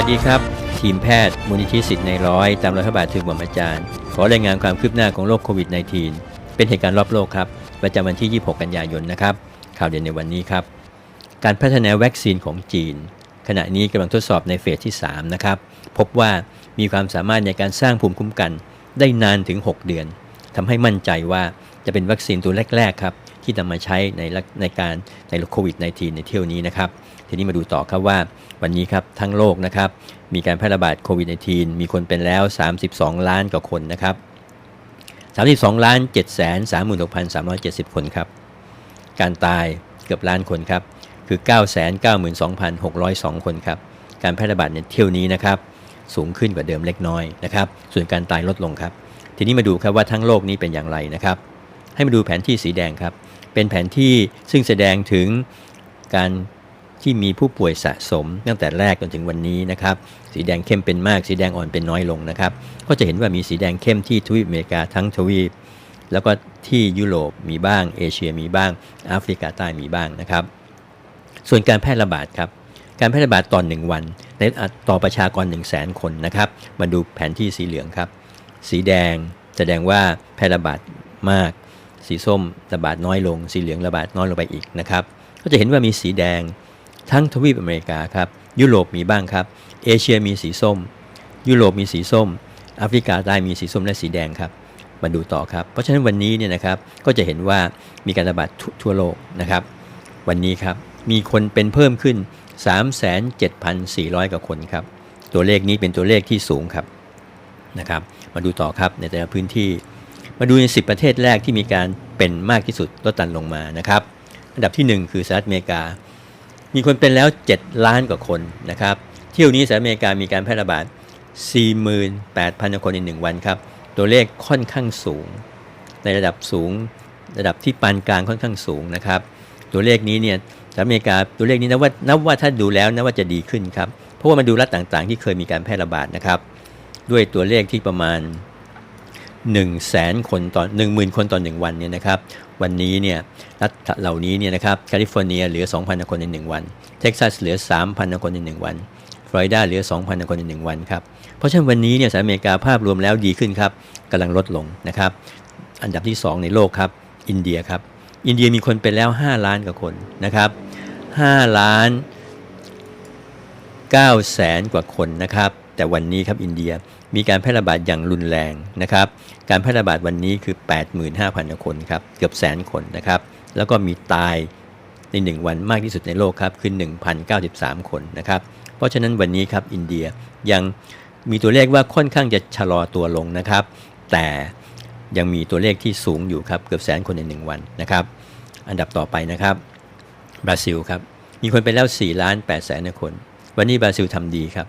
วัสดีครับ ทีมแพทย์มูลนิธิสิทธิ์ในร้อยตามรอยพระบาทถึงบรมอาจารย์ ขอรายงานความคืบหน้าของโรคโควิด -19 เป็นเหตุการณ์รอบโลกครับ ประจำวันที่ 26 กันยายนนะครับ ข่าวเด่นในวันนี้ครับ การพัฒนาวัคซีนของจีน ขณะนี้กำลังทดสอบในเฟสที่ 3 นะครับ พบว่ามีความสามารถในการสร้างภูมิคุ้มกัน ได้นานถึง 6 เดือนทำให้มั่นใจว่าจะเป็นวัคซีนตัวแรก ๆ ครับ ที่นำมาใช้ในลักในการในโควิด -19 ในเที่ยวนี้นะครับ ทีนี้มาดูต่อครับว่าวันนี้ครับทั้งโลกนะครับมีการแพร่ระบาดโควิด -19 มีคนเป็นแล้ว 32 ล้านกว่าคนนะครับ32ล้าน7 3 6 3 7 0 คนครับ การตายเกือบล้านคนครับ คือ 992,602 คนครับ การแพร่ระบาดในเที่ยวนี้นะครับ สูงขึ้นกว่าเดิมเล็กน้อยนะครับ ส่วนการตายลดลงครับ ทีนี้มาดูครับว่าทั้งโลกนี้เป็นอย่างไรนะครับ ให้มาดูแผนที่สีแดงครับ เป็นแผนที่ซึ่งแสดงถึงการ ที่มีผู้ป่วยสะสม ตั้งแต่แรกจนถึงวันนี้นะครับสีแดงเข้มเป็นมากสีแดงอ่อนเป็นน้อยลงนะครับก็จะเห็นว่ามีสีแดงเข้มที่ทวีปอเมริกาทั้งทวีป แล้วก็ที่ยุโรปมีบ้าง เอเชียมีบ้างแอฟริกาใต้มีบ้างนะครับ ส่วนการแพร่ระบาดครับการแพร่ระบาดต่อ1วันในต่อประชากร 1 0 0 0 0แสนคนนะครับมาดูแผนที่สีเหลืองครับ สีแดงแสดงว่าแพร่ระบาดมาก สีส้มระบาดน้อยลง สีเหลืองระบาดน้อยลงไปอีกนะครับ ก็จะเห็นว่ามีสีแดง ทั้งทวีปอเมริกาครับ ยุโรปมีบ้างครับ เอเชียมีสีส้ม ยุโรปมีสีส้มแอฟริกาใต้มีสีส้มและสีแดงครับมาดูต่อครับ เพราะฉะนั้นวันนี้เนี่ยนะครับก็จะเห็นว่ามีการระบาดททั่วโลกนะครับ วันนี้ครับมีคนเป็นเพิ่มขึ้น 37,400 กว่าคนครับ ตัวเลขนี้เป็นตัวเลขที่สูงครับนะครับ มาดูต่อครับในแต่ละพื้นที่ มาดูใน 10 ประเทศแรกที่มีการเป็นมากที่สุดลดตันลงมานะครับ อันดับที่ 1 คือสหรัฐอเมริกา มีคนเป็นแล้ว 7 ล้านกว่าคนนะครับเที่ยวนี้สหรัฐอเมริกามีการแพร่ระบาด 48,000 คนใน 1 วันครับ ตัวเลขค่อนข้างสูง ในระดับสูง ระดับที่ปานกลางค่อนข้างสูงนะครับ ตัวเลขนี้เนี่ยสหรัฐอเมริกาตัวเลขนี้นับว่านับว่าถ้าดูแล้วนับว่าจะดีขึ้นครับ เพราะว่ามาดูรัฐต่างๆ ที่เคยมีการแพร่ระบาดนะครับ ด้วยตัวเลขที่ประมาณ 1 0 0 0 0แสนคนต่อ1 0,000 คนต่อ 1 วันเนี่ยนะครับ วันนี้เนี่ยรัฐเหล่านี้เนี่ยนะครับแคลิฟอร์เนียเหลือ 2,000 คนใน 1 วัน เท็กซัสเหลือ 3,000 คนใน 1 วันฟลอริดาเหลือ 2,000 คนใน 1 วันครับ เพราะฉะนั้นวันนี้เนี่ยสหรัฐอเมริกาภาพรวมแล้วดีขึ้นครับกำลังลดลงนะครับ อันดับที่ 2 ในโลกครับ อินเดียครับ อินเดียมีคนเป็นแล้ว 5 ล้านกว่าคนนะครับ 5 ล้าน9แสนกว่าคนนะครับ แต่วันนี้ครับอินเดีย มีการแพร่ระบาดอย่างรุนแรงนะครับ การแพร่ระบาดวันนี้คือ 85,000 คนครับ เกือบแสนคนนะครับ แล้วก็มีตายใน 1 วันมากที่สุดในโลกครับ คือ 1,093 คนนะครับ เพราะฉะนั้นวันนี้ครับอินเดียยังมีตัวเลขว่าค่อนข้างจะชะลอตัวลงนะครับ แต่ยังมีตัวเลขที่สูงอยู่ครับ เกือบแสนคนใน 1 วันนะครับ อันดับต่อไปนะครับบราซิลครับ มีคนเป็นแล้ว4ล้าน8แสนคน วันนี้บราซิลทำดีครับ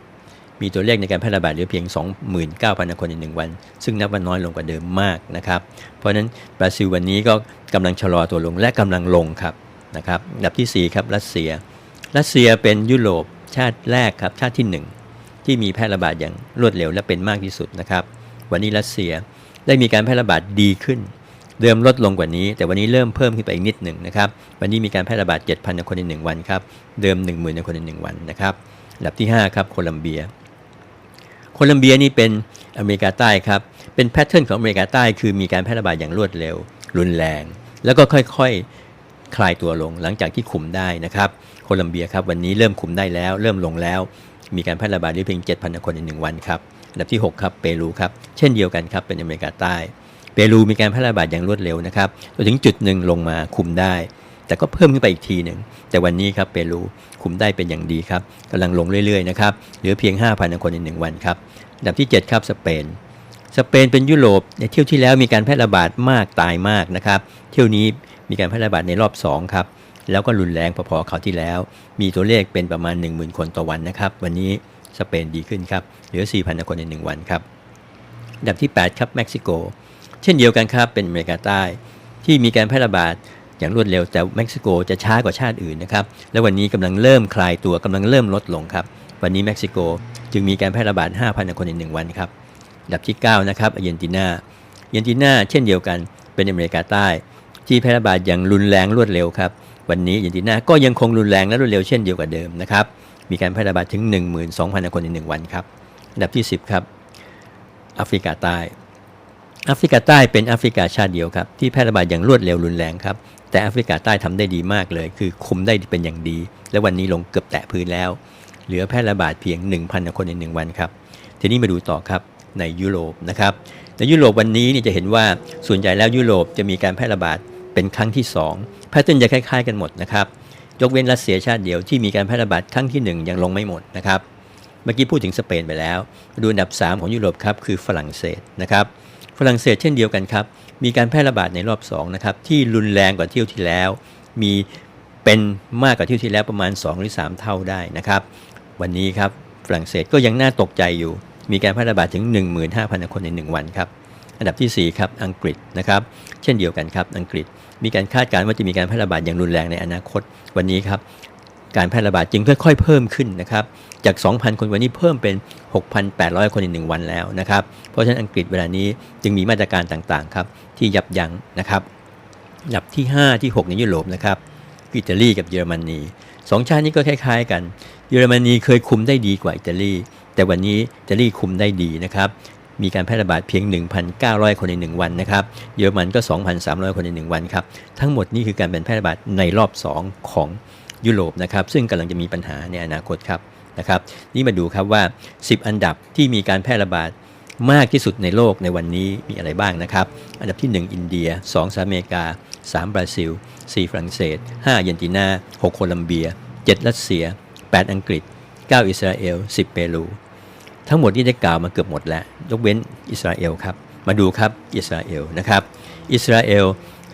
มีตัวเลขในการแพร่ระบาดเหลือเพียง 29,000 คนใน 1 วัน ซึ่งนับว่าน้อยลงกว่าเดิมมากนะครับ เพราะฉะนั้นบราซิลวันนี้ก็กำลังชะลอตัวลงและกำลังลงครับนะครับอันดับที่ 4 ครับรัสเซีย รัสเซียเป็นยุโรปชาติแรกครับชาติที่ 1 ที่มีแพร่ระบาดอย่างรวดเร็วและเป็นมากที่สุดนะครับ วันนี้รัสเซียได้มีการแพร่ระบาดดีขึ้น เดิมลดลงกว่านี้ แต่วันนี้เริ่มเพิ่มขึ้นไปอีกนิดหนึ่งนะครับ วันนี้มีการแพร่ระบาด 7,000 คนใน 1 วันครับ เดิม 10,000 คนใน 1 วันนะครับอันดับที่ 5 ครับโคลัมเบีย โคลัมเบียนี่เป็นอเมริกาใต้ครับ เป็นแพทเทิร์นของอเมริกาใต้คือมีการแพร่ระบาดอย่างรวดเร็ว รุนแรง แล้วก็ค่อยๆคลายตัวลงหลังจากที่คุมได้นะครับ โคลัมเบียครับวันนี้เริ่มคุมได้แล้ว เริ่มลงแล้ว มีการแพร่ระบาดด้เพียง 7,000 คนใน1วันครับอันดับที่ 6 ครับเปรูครับ เช่นเดียวกันครับเป็นอเมริกาใต้ เปรูมีการแพร่ระบาดอย่างรวดเร็วนะครับจนถึงจุดหนึ่งลงมาคุมได้ แต่ก็เพิ่มขึ้นไปอีกทีหนึ่ง แต่วันนี้ครับเปรูคุมได้เป็นอย่างดีครับกำลังลงเรื่อยๆนะครับเหลือเพียง 5,000 คนใน 1 วันครับอันดับที่ 7 ครับสเปนสเปนเป็นยุโรปในเที่ยวที่แล้วมีการแพร่ระบาดมากตายมากนะครับ เที่ยวนี้มีการแพร่ระบาดในรอบ 2 ครับ แล้วก็รุนแรงพอๆคราวที่แล้ว มีตัวเลขเป็นประมาณ 10,000 คนต่อวันนะครับ วันนี้สเปนดีขึ้นครับ เหลือ 4,000 คนใน 1 วันครับอันดับที่ 8 ครับเม็กซิโก เช่นเดียวกันครับเป็นอเมริกาใต้ ที่มีการแพร่ระบาด อย่างรวดเร็ว แต่เม็กซิโกจะช้ากว่าชาติอื่นนะครับ และวันนี้กำลังเริ่มคลายตัวกำลังเริ่มลดลงครับ วันนี้เม็กซิโกจึงมีการแพร่ระบาด 5,000 คนใน1วันครับดับที่ 9 นะครับอาร์เจนตินาอาร์เจนตินาเช่นเดียวกันเป็นอเมริกาใต้ ที่แพร่ระบาดอย่างรุนแรงรวดเร็วครับ วันนี้อาร์เจนตินาก็ยังคงรุนแรงและรวดเร็วเช่นเดียวกับเดิมนะครับ มีการแพร่ระบาดถึง 12,000 คนใน 1 วันครับดับที่ 10 ครับแอฟริกาใต้ แอฟริกาใต้เป็นแอฟริกาชาติเดียวครับที่แพร่ระบาดอย่างรวดเร็วรุนแรงครับแต่แอฟริกาใต้ทำได้ดีมากเลย คือคุมได้เป็นอย่างดี และวันนี้ลงเกือบแตะพื้นแล้ว เหลือแพร่ระบาดเพียง 1,000 คนใน 1 วันครับทีนี้มาดูต่อครับในยุโรปนะครับในยุโรปวันนี้เนี่ยจะเห็นว่าส่วนใหญ่แล้วยุโรปจะมีการแพร่ระบาดเป็นครั้งที่2แพทเทิร์นจะคล้ายๆกันหมดนะครับยกเว้นรัสเซียชาติเดียวที่มีการแพร่ระบาดครั้งที่ 1 ยังลงไม่หมดนะครับเมื่อกี้พูดถึงสเปนไปแล้ว ดูอันดับ 3 ของยุโรปครับคือฝรั่งเศสนะครับ ฝรั่งเศสเช่นเดียวกันครับ มีการแพร่ระบาดในรอบ2นะครับที่รุนแรงกว่าเที่ยวที่แล้ว มีเป็นมากกว่าเที่ยวที่แล้วประมาณ 2 หรือ 3 เท่าได้นะครับ วันนี้ครับฝรั่งเศสก็ยังน่าตกใจอยู่ มีการแพร่ระบาดถึง 15,000 คนใน 1 วันครับอันดับทีสี่4 ครับ อังกฤษนะครับ เช่นเดียวกันครับ อังกฤษ มีการคาดการณ์ว่าจะมีการแพร่ระบาดอย่างรุนแรงในอนาคต วันนี้ครับ การแพร่ระบาดจึงค่อยๆเพิ่มขึ้นนะครับจาก 2,000 คนวันนี้เพิ่มเป็น 6,800 คนใน 1 วันแล้วนะครับ เพราะฉะนั้นอังกฤษเวลานี้จึงมีมาตรการต่างๆครับที่ยับยั้งนะครับอันดับที่ 5 ที่ 6 ในยุโรปนะครับออิตาลีกับเยอรมนีสองชาตินี้ก็คล้าย ๆ กัน เยอรมนีเคยคุมได้ดีกว่าอิตาลี แต่วันนี้อิตาลีคุมได้ดีนะครับมีการแพร่ระบาดเพียง 1,900 คนใน 1 วันนะครับ เยอรมันก็ 2,300 คนใน 1 วันครับ ทั้งหมดนี่คือการเป็นแพร่ระบาดในรอบ 2 ของ ยุโรปนะครับซึ่งกำลังจะมีปัญหาในอนาคตครับนะครับนี่มาดูครับว่า 10 อันดับที่มีการแพร่ระบาดมากที่สุดในโลกในวันนี้มีอะไรบ้างนะครับ อันดับที่ 1 อินเดีย 2 สหรัฐอเมริกา 3 บราซิล 4 ฝรั่งเศส5อาเจนตินา 6 โคลัมเบีย 7 รัสเซีย 8 อังกฤษ 9 อิสราเอล 10 เปรู ทั้งหมดที่ได้กล่าวมาเกือบหมดแล้ว ยกเว้นอิสราเอลครับ มาดูครับอิสราเอลนะครับ อิสราเอล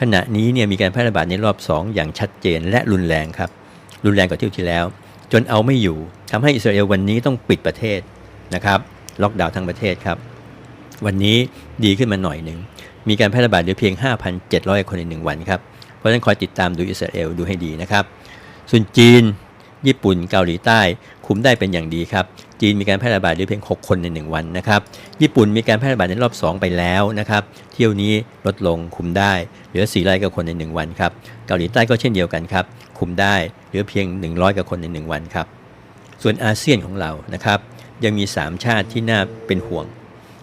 ขณะนี้เนี่ยมีการแพร่ระบาดในรอบ 2 อย่างชัดเจนและรุนแรงครับ รุนแรงกว่าเที่ยวที่แล้ว จนเอาไม่อยู่ทำให้อิสราเอลวันนี้ต้องปิดประเทศนะครับ ล็อกดาวน์ทั้งประเทศครับ วันนี้ดีขึ้นมาหน่อยหนึ่ง มีการแพร่ระบาดเหลือเพียง 5,700 คนใน 1 วันครับ เพราะฉะนั้นคอยติดตามดูอิสราเอลดูให้ดีนะครับ ส่วนจีน ญี่ปุ่นเกาหลีใต้ คุมได้เป็นอย่างดีครับ จีนมีการแพร่ระบาดเหลือเพียง 6 คนใน 1 วันนะครับ ญี่ปุ่นมีการแพร่ระบาดในรอบ 2 ไปแล้วนะครับ เที่ยวนี้ลดลงคุมได้ เหลือ400กว่าคนใน 1 วันครับ เกาหลีใต้ก็เช่นเดียวกันครับ คุมได้เหลือเพียง 100กว่าคนใน 1 วันครับ ส่วนอาเซียนของเรานะครับ ยังมี 3 ชาติที่น่าเป็นห่วง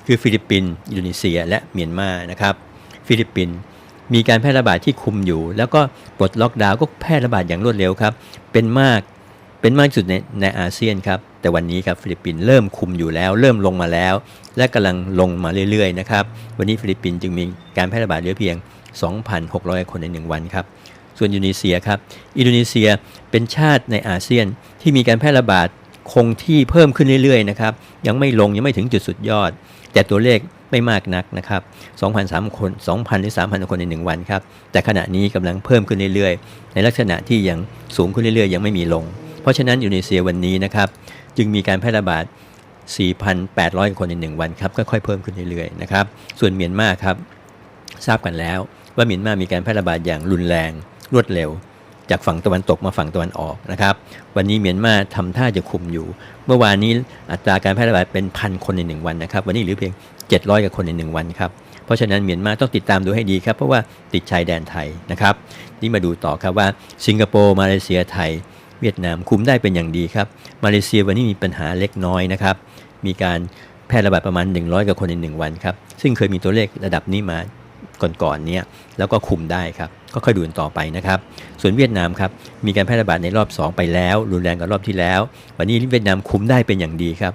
คือฟิลิปปินส์ อินโดนีเซีย และเมียนมา นะครับ ฟิลิปปินส์มีการแพร่ระบาดที่คุมอยู่ แล้วก็ปลดล็อกดาวน์ก็แพร่ระบาดอย่างรวดเร็วครับ เป็นมาก เป็นมากที่สุดในในอาเซียนครับ แต่วันนี้ครับฟิลิปปินส์เริ่มคุมอยู่แล้ว เริ่มลงมาแล้ว และกำลังลงมาเรื่อยๆนะครับวันนี้ฟิลิปปินส์จึงมีการแพร่ระบาดเหลือเพียง 2,600 คนใน 1 วันครับส่วนอินโดนีเซียครับอินโดนีเซียเป็นชาติในอาเซียนที่มีการแพร่ระบาดคงที่เพิ่มขึ้นเรื่อยๆนะครับยังไม่ลงยังไม่ถึงจุดสุดยอด แต่ตัวเลขไม่มากนักนะครับ2,003คน2,000หรือ3,000 คนใน 1 วันครับแต่ขณะนี้กำลังเพิ่มขึ้นเรื่อยๆ ในลักษณะที่ยังสูงขึ้นเรื่อยๆ ยังไม่มีลง ราะฉะนั้นอินโดนีเซียวันนี้นะครับจึงมีการแพร่ระบาด 4,800 คนใน 1 วันครับค่อยๆเพิ่มขึ้นเรื่อยๆนะครับส่วนเมียนมาครับทราบกันแล้วว่าเมียนมามีการแพร่ระบาดอย่างรุนแรงรวดเร็ว จากฝั่งตะวันตกมาฝั่งตะวันออกนะครับวันนี้เมียนมาทำท่าจะคุมอยู่ เมื่อวานนี้อัตราการแพร่ระบาดเป็นพันคนในหนึ่งวันนะครับวันนี้เหลือเพียง 700กว่าคนในหนึ่งวันครับเพราะฉะนั้นเมียนมาต้องติดตามดูให้ดีครับเพราะว่าติดชายแดนไทยนะครับนี่มาดูต่อครับว่าสิงคโปร์มาเลเซียไทย เวียดนามคุมได้เป็นอย่างดีครับ มาเลเซียวันนี้มีปัญหาเล็กน้อยนะครับ มีการแพร่ระบาดประมาณ 100กว่าคนใน 1 วันครับ ซึ่งเคยมีตัวเลขระดับนี้มาก่อนๆเนี้ยแล้วก็คุมได้ครับ ก็ค่อยดูกันต่อไปนะครับ ส่วนเวียดนามครับ มีการแพร่ระบาดในรอบ 2 ไปแล้ว รุนแรงกว่ารอบที่แล้ว วันนี้เวียดนามคุมได้เป็นอย่างดีครับ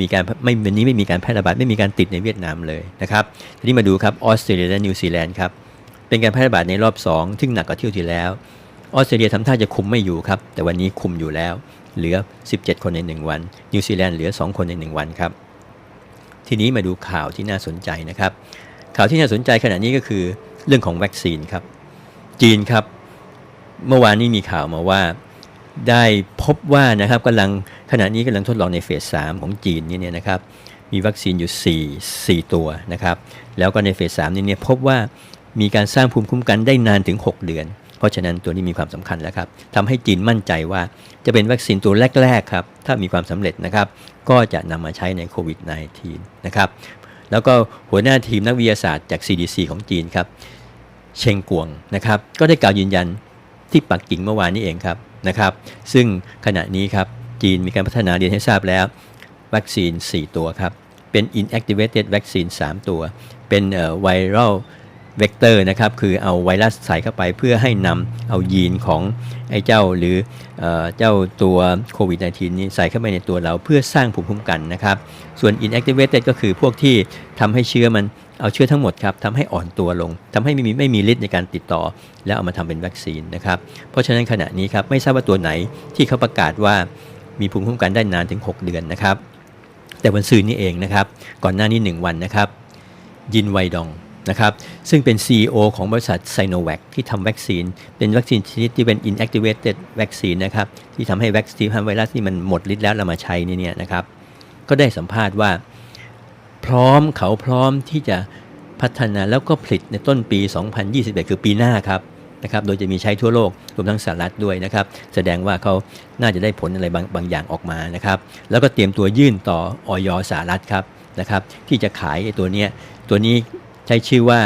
มีการไม่วันนี้ไม่มีการแพร่ระบาดไม่มีการติดในเวียดนามเลยนะครับ ทีนี้มาดูครับออสเตรเลียและนิวซีแลนด์ครับ เป็นการแพร่ระบาดในรอบ 2 ซึ่งหนักกว่าเที่ยวที่แล้ว ออสเตรเลียทำท่าจะคุมไม่อยู่ครับ แต่วันนี้คุมอยู่แล้ว เหลือ 17 คนใน 1 วัน นิวซีแลนด์เหลือ 2 คนใน 1 วันครับ ทีนี้มาดูข่าวที่น่าสนใจนะครับ ข่าวที่น่าสนใจขณะนี้ก็คือเรื่องของวัคซีนครับ จีนครับ เมื่อวานนี้มีข่าวมาว่าได้พบว่านะครับกำลังขณะนี้กำลังทดลองในเฟส 3 ของจีนนี่เนี่ยนะครับ มีวัคซีนอยู่ 4 4 ตัวนะครับ แล้วก็ในเฟส 3 นี้เนี่ยพบว่ามีการสร้างภูมิคุ้มกันได้นานถึง 6 เดือน เพราะฉะนั้นตัวนี้มีความสำคัญแล้วครับทำให้จีนมั่นใจว่าจะเป็นวัคซีนตัวแรกๆครับถ้ามีความสำเร็จนะครับ ก็จะนำมาใช้ในโควิด -19 นะครับแล้วก็หัวหน้าทีมนักวิทยาศาสตร์จาก CDC ของจีนครับเชงกวงนะครับ ก็ได้กล่าวยืนยันที่ปักกิ่งเมื่อวานนี้เองครับนะครับ ซึ่งขณะนี้ครับจีนมีการพัฒนาเรียนให้ทราบแล้ว วัคซีน 4 ตัวครับ เป็น inactivated vaccine 3 ตัว เป็น เอ่อ viral vector นะครับคือเอาไวรัสใส่เข้าไปเพื่อให้นำเอายีนของไอ้เจ้าหรือเอเจ้าตัวโควิด -19 นี้ใส่เข้าไปในตัวเราเพื่อสร้างภูมิคุ้มกันนะครับ ส่วน inactivated ก็คือพวกที่ทำให้เชื้อมันเอาเชื้อทั้งหมดครับทำให้อ่อนตัวลงทำให้ไม่มีไม่มีฤทธิ์ในการติดต่อ แล้วเอามาทำเป็นวัคซีนนะครับ เพราะฉะนั้นขณะนี้ครับไม่ทราบว่าตัวไหนที่เขาประกาศว่ามีภูมิคุ้มกันได้นานถึง 6 เดือนนะครับ แต่วันซืนนี้เองนะครับ ก่อนหน้านี้ 1 วันนะครับ ยินไวดอง นะครับซึ่งเป็น CEO ของบริษัทไซโนแวคที่ทำวัคซีน เป็นวัคซีนชนิดที่เป็น inactivated vaccine นะครับที่ทำให้วัคซีนไวรัสที่มันหมดฤทธิ์แล้วเรามาใช้นี่เนี่ยนะครับก็ได้สัมภาษณ์ว่า พร้อมเขาพร้อมที่จะพัฒนาแล้วก็ผลิตในต้นปี 2021 คือปีหน้าครับนะครับโดยจะมีใช้ทั่วโลกรวมทั้งสหรัฐด้วยนะครับ แสดงว่าเขาน่าจะได้ผลอะไรบางบางอย่างออกมานะครับ แล้วก็เตรียมตัวยื่นต่อออยสหรัฐครับนะครับ ที่จะขายตัวเนี้ยตัวนี้ ใช้ชื่อว่า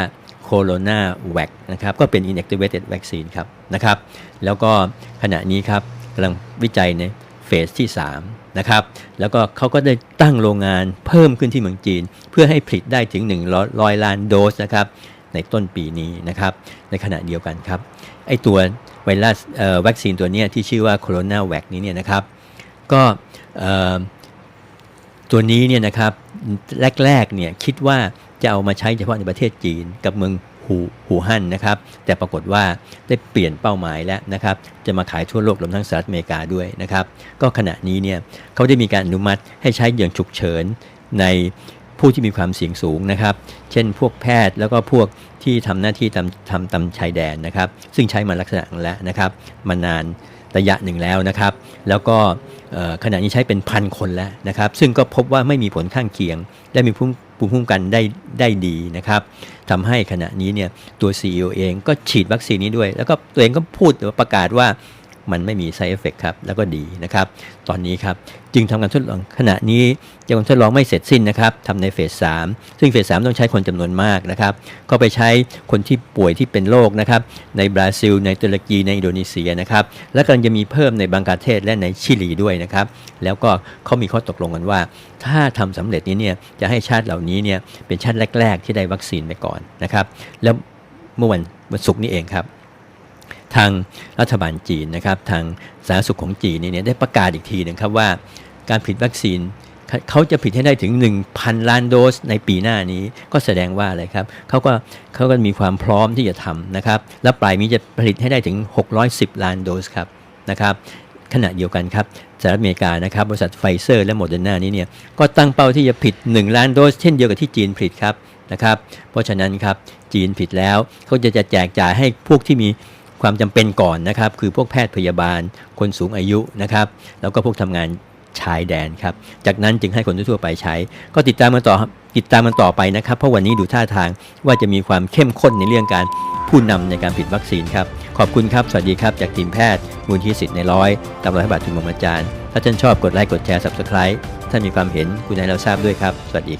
โคโรนาแวคนะครับก็เป็น inactivated vaccine ครับนะครับแล้วก็ขณะนี้ครับกำลังวิจัยในเฟสที่ 3 นะครับ แล้วก็เขาก็ได้ตั้งโรงงานเพิ่มขึ้นที่เมืองจีน เพื่อให้ผลิตได้ถึง 100 ล้านโดสนะครับในต้นปีนี้นะครับ ในขณะเดียวกันครับ ไอตัวไวรัสวัคซีนตัวนี้ที่ชื่อว่าโคโรนาแวคนี้เนี่ยนะครับ ก็ตัวนี้เนี่ยนะครับ แรกๆเนี่ยคิดว่า จะเอามาใช้เฉพาะในประเทศจีนกับเมืองหูหูฮั่นนะครับ แต่ปรากฏว่าได้เปลี่ยนเป้าหมายแล้วนะครับ จะมาขายทั่วโลกรวมทั้งสหรัฐอเมริกาด้วยนะครับ ก็ขณะนี้เนี่ยเขาได้มีการอนุมัติให้ใช้อย่างฉุกเฉินในผู้ที่มีความเสี่ยงสูงนะครับ เช่นพวกแพทย์แล้วก็พวกที่ทำหน้าที่ทำทำตามชายแดนนะครับ ซึ่งใช้มาลักษณะแล้วนะครับ มานานระยะหนึ่งแล้วนะครับ แล้วก็ขณะนี้ใช้เป็นพันคนแล้วนะครับ ซึ่งก็พบว่าไม่มีผลข้างเคียง และมีภูมิ ภูมิคุ้มกันได้ได้ดีนะครับทำให้ขณะนี้เนี่ยตัว CEO เองก็ฉีดวัคซีนนี้ด้วย แล้วก็ตัวเองก็พูดประกาศว่า มันไม่มี side effect ครับ แล้วก็ดีนะครับ ตอนนี้ครับ จึงทำการทดลองขณะนี้ยังทดลองไม่เสร็จสิ้นนะครับทำในเฟส3ซึ่งเฟส3ต้องใช้คนจำนวนมากนะครับ ก็ไปใช้คนที่ป่วยที่เป็นโรคนะครับ ในบราซิล ในตุรกี ในอินโดนีเซียนะครับ และกำลังจะมีเพิ่มในบังกลาเทศและในชิลีด้วยนะครับ แล้วก็เขามีข้อตกลงกันว่า ถ้าทำสำเร็จนี้เนี่ย จะให้ชาติเหล่านี้เนี่ย เป็นชาติแรก ๆ ที่ได้วัคซีนไปก่อนนะครับ แล้วเมื่อวันวันศุกร์นี้เองครับ ทางรัฐบาลจีนนะครับทางสาธารณสุขของจีนเนี่ยได้ประกาศอีกทีหนึงครับว่าการผลิตวัคซีนเขาจะผลิตให้ได้ถึง 1,000 ล้านโดสในปีหน้านี้ก็แสดงว่าอะไรครับเขาก็เขาก็มีความพร้อมที่จะทำนะครับ แล้วปลายนี้จะผลิตให้ได้ถึง 610 ล้านโดสครับนะครับขณะเดียวกันครับสหรัฐอเมริกานะครับบริษัทไฟเซอร์และโมเดอร์นานี้เนี่ยก็ตั้งเป้าที่จะผลิต 1 ล้านโดส เช่นเดียวกับที่จีนผลิตครับนะครับ เพราะฉะนั้นครับจีนผลิตแล้วเขาจะจะแจกจ่ายให้พวกที่มี ความจำเป็นก่อนนะครับ คือพวกแพทย์พยาบาลคนสูงอายุนะครับ แล้วก็พวกทำงานชายแดนครับ จากนั้นจึงให้คนทั่วไปใช้ ก็ติดตามมันต่อติดตามมันต่อไปนะครับ เพราะวันนี้ดูท่าทางว่าจะมีความเข้มข้นในเรื่องการผู้นำในการผลิตวัคซีนครับ ขอบคุณครับ สวัสดีครับ จากทีมแพทย์ มูลที่สิทธิ์ในร้อยตามรอยพระบาททุนบรมอาจารย์ ถ้าท่านชอบกดไลค์กดแชร์ subscribe ถ้ามีความเห็นคุณให้เราทราบด้วยครับ สวัสดี